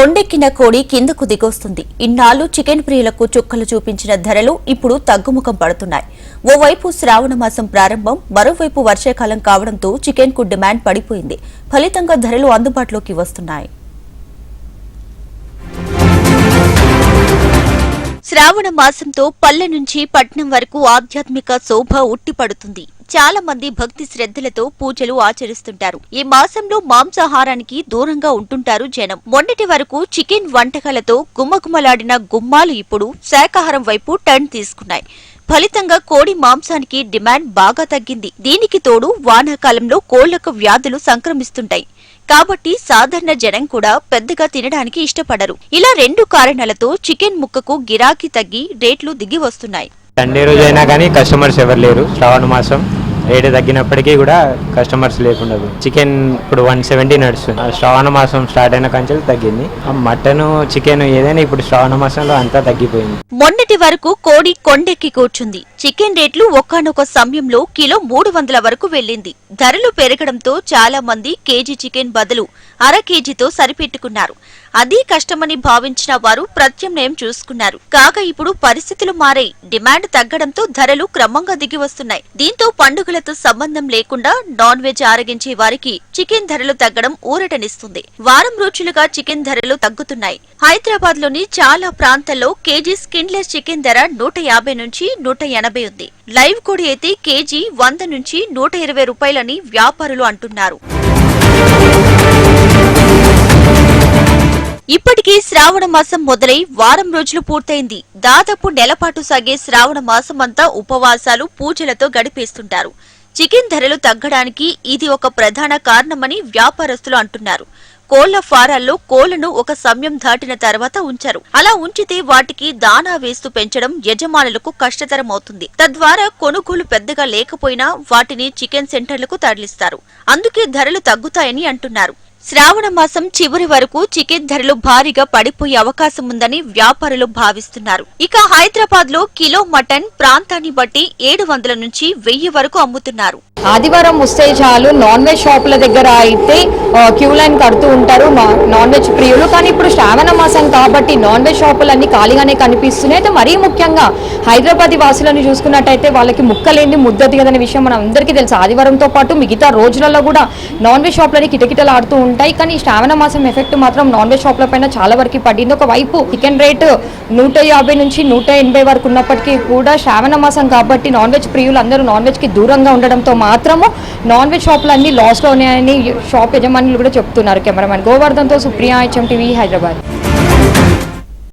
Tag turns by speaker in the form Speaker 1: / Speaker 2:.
Speaker 1: కొండెక్కిన కోడి కిందకు దిగొస్తుంది. ఇన్నాళ్ళు చికెన్ ప్రియులకు చుక్కలు చూపించిన ధరలు ఇప్పుడు తగ్గుముఖం పడుతున్నాయి. ఓవైపు శ్రావణ మాసం ప్రారంభం మరోవైపు వర్షాకాలం కావడంతో చికెన్కు డిమాండ్ పడిపోయింది. ఫలితంగా ధరలు అందుబాటులోకి వస్తున్నాయి. శ్రావణ మాసంతో పల్లె నుంచి పట్నం వరకు ఆధ్యాత్మిక శోభ ఉట్టిపడుతుంది. చాలా మంది భక్తి శ్రద్ధలతో పూజలు ఆచరిస్తుంటారు. ఈ మాసంలో మాంసాహారానికి దూరంగా ఉంటుంటారు జనం. మొన్నటి వరకు చికెన్ వంటకాలతో గుమ్మగుమ్మలాడిన గుమ్మాలు ఇప్పుడు శాకాహారం వైపు టర్న్ తీసుకున్నాయి. ఫలితంగా కోడి మాంసానికి డిమాండ్ బాగా తగ్గింది. దీనికి తోడు వానాకాలంలో కోళ్ళకు వ్యాధులు సంక్రమిస్తుంటాయి. కాబట్టి సాధారణ జనం కూడా పెద్దగా తినడానికి ఇష్టపడరు. ఇలా రెండు కారణాలతో చికెన్ ముక్కకు గిరాకీ తగ్గి రేట్లు దిగి వస్తున్నాయి.
Speaker 2: సండే రోజు అయినా కానీ కస్టమర్స్ ఎవరు లేరు. శ్రావణ మాసం. రేటు తగ్గినప్పటికీ కూడా కస్టమర్స్ లేకుండా చికెన్ ఇప్పుడు వన్ సెవెంటీ నడుస్తుంది. ఆ శ్రావణ మాసం స్టార్ట్ అయిన కంచెలు తగ్గింది. మటన్ చికెన్ ఏదైనా ఇప్పుడు శ్రావణ మాసంలో అంతా తగ్గిపోయింది.
Speaker 1: మొన్నటి వరకు కోడి కొండెక్కి కూర్చుంది. చికెన్ రేట్లు ఒక్కనొక సమయంలో కిలో మూడు వందల వరకు వెళ్ళింది. ధరలు పెరగడంతో చాలా మంది కేజీ చికెన్ బదులు అర కేజీతో సరిపెట్టుకున్నారు. అదీ కష్టమని భావించిన వారు ప్రత్యామ్నాయం చూసుకున్నారు. కాగా ఇప్పుడు పరిస్థితులు మారాయి. డిమాండ్ తగ్గడంతో ధరలు క్రమంగా దిగి వస్తున్నాయి దీంతో పండుగలతో సంబంధం లేకుండా నాన్ వెజ్ ఆరగించే వారికి చికెన్ ధరలు తగ్గడం ఊరటనిస్తుంది. వారం రోజులుగా చికెన్ ధరలు తగ్గుతున్నాయి. హైదరాబాద్లోని చాలా ప్రాంతాల్లో కేజీ స్కిన్లెస్ చికెన్ ధర నూట యాభై నుంచి నూట ఎనభై ఉంది లైవ్ కోడి అయితే కేజీ వంద నుంచి నూట ఇరవై రూపాయలని వ్యాపారులు అంటున్నారు. ఇప్పటికీ శ్రావణ మాసం మొదలై వారం రోజులు పూర్తయింది. దాదాపు నెలపాటు సాగే శ్రావణ మాసం అంతా ఉపవాసాలు పూజలతో గడిపేస్తుంటారు. చికెన్ ధరలు తగ్గడానికి ఇది ఒక ప్రధాన కారణమని వ్యాపారస్తులు అంటున్నారు. కోళ్ళ ఫారాల్లో కోళ్ళను ఒక సమయం దాటిన తర్వాత ఉంచారు. అలా ఉంచితే వాటికి దానా వేస్తూ పెంచడం యజమానులకు కష్టతరం అవుతుంది తద్వారా కొనుగోలు పెద్దగా లేకపోయినా వాటిని చికెన్ సెంటర్లకు తరలిస్తారు. అందుకే ధరలు తగ్గుతాయని అంటున్నారు. శ్రావణ మాసం చివరి వరకు చికెన్ ధరలు భారీగా పడిపోయే అవకాశం ఉందని వ్యాపారులు భావిస్తున్నారు. ఇక హైదరాబాద్లో కిలో మటన్ ప్రాంతాన్ని బట్టి ఏడు వందల నుంచి వెయ్యి వరకు అమ్ముతున్నారు.
Speaker 3: ఆదివారం వస్తే చాలు నాన్ వెజ్ షాపుల దగ్గర అయితే క్యూ లైన్ కడుతూ ఉంటారు నా- నాన్ వెజ్ ప్రియులు. కానీ ఇప్పుడు శ్రావణ మాసం కాబట్టి నాన్ వెజ్ షాపులన్నీ ఖాళీగానే కనిపిస్తున్నాయి. అయితే మరీ ముఖ్యంగా హైదరాబాద్ వాసులను చూసుకున్నట్టయితే వాళ్ళకి ముక్కలేంది ముద్దది కదనే విషయం మనం అందరికీ తెలుసు. ఆదివారంతో పాటు మిగతా రోజులలో కూడా నాన్ వెజ్ షాపులని కిటకిటలు ఆడుతూ ఉంటాయి. కానీ శ్రావణ మాసం ఎఫెక్ట్ మాత్రం నాన్ వెజ్ షాపుల పైన చాలా వరకు పడింది. ఒకవైపు చికెన్ రేటు నూట యాభై నుంచి నూట ఎనభై వరకు ఉన్నప్పటికీ కూడా శ్రావణ మాసం కాబట్టి నాన్ వెజ్ ప్రియులు అందరూ నాన్ వెజ్కి దూరంగా ఉండడంతో మాత్రము నాన్ వెజ్ షాపులు అన్ని లాస్లో ఉన్నాయని షాప్ యజమానులు కూడా చెప్తున్నారు కెమెరామెన్. గోవర్ధన్తో సుప్రియా హెచ్ఎం టీవీ హైదరాబాద్.